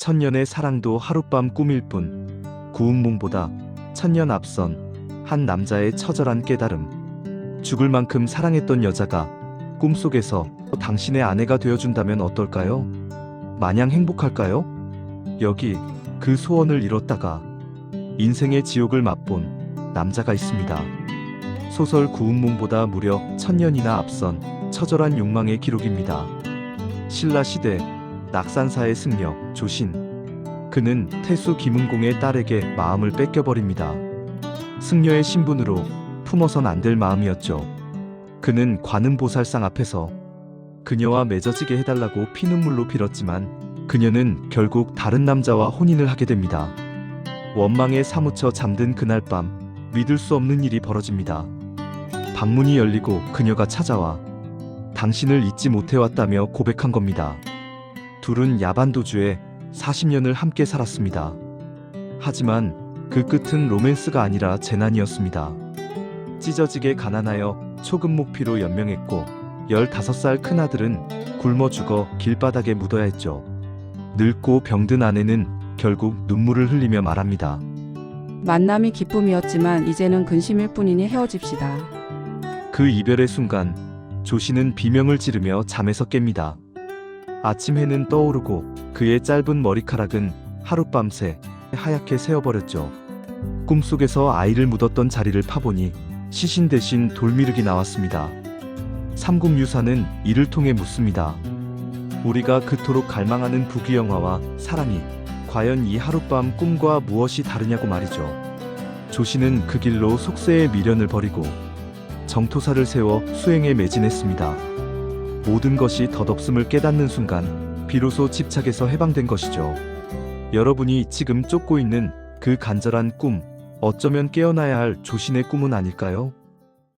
천년의 사랑도 하룻밤 꿈일 뿐 구운몽보다 천년 앞선 한 남자의 처절한 깨달음 죽을 만큼 사랑했던 여자가 꿈속에서 당신의 아내가 되어준다면 어떨까요? 마냥 행복할까요? 여기 그 소원을 이뤘다가 인생의 지옥을 맛본 남자가 있습니다. 소설 구운몽보다 무려 천년이나 앞선 처절한 욕망의 기록입니다. 신라 시대 낙산사의 승려 조신 그는 태수 김은공의 딸에게 마음을 뺏겨버립니다. 승려의 신분으로 품어선 안 될 마음이었죠. 그는 관음보살상 앞에서 그녀와 맺어지게 해달라고 피눈물로 빌었지만 그녀는 결국 다른 남자와 혼인을 하게 됩니다. 원망에 사무쳐 잠든 그날 밤 믿을 수 없는 일이 벌어집니다. 방문이 열리고 그녀가 찾아와 당신을 잊지 못해왔다며 고백한 겁니다. 둘은 야반도주에 40년을 함께 살았습니다. 하지만 그 끝은 로맨스가 아니라 재난이었습니다. 찢어지게 가난하여 초급목 피로 연명했고 15살 큰아들은 굶어 죽어 길바닥에 묻어야 했죠. 늙고 병든 아내는 결국 눈물을 흘리며 말합니다. 만남이 기쁨이었지만 이제는 근심일 뿐이니 헤어집시다. 그 이별의 순간 조씨는 비명을 지르며 잠에서 깹니다. 아침 해는 떠오르고 그의 짧은 머리카락은 하룻밤새 하얗게 새어버렸죠. 꿈속에서 아이를 묻었던 자리를 파보니 시신 대신 돌미륵이 나왔습니다. 삼국유사는 이를 통해 묻습니다. 우리가 그토록 갈망하는 부귀영화와 사랑이 과연 이 하룻밤 꿈과 무엇이 다르냐고 말이죠. 조씨는 그 길로 속세의 미련을 버리고 정토사를 세워 수행에 매진했습니다. 모든 것이 덧없음을 깨닫는 순간 비로소 집착에서 해방된 것이죠. 여러분이 지금 쫓고 있는 그 간절한 꿈, 어쩌면 깨어나야 할 조신의 꿈은 아닐까요?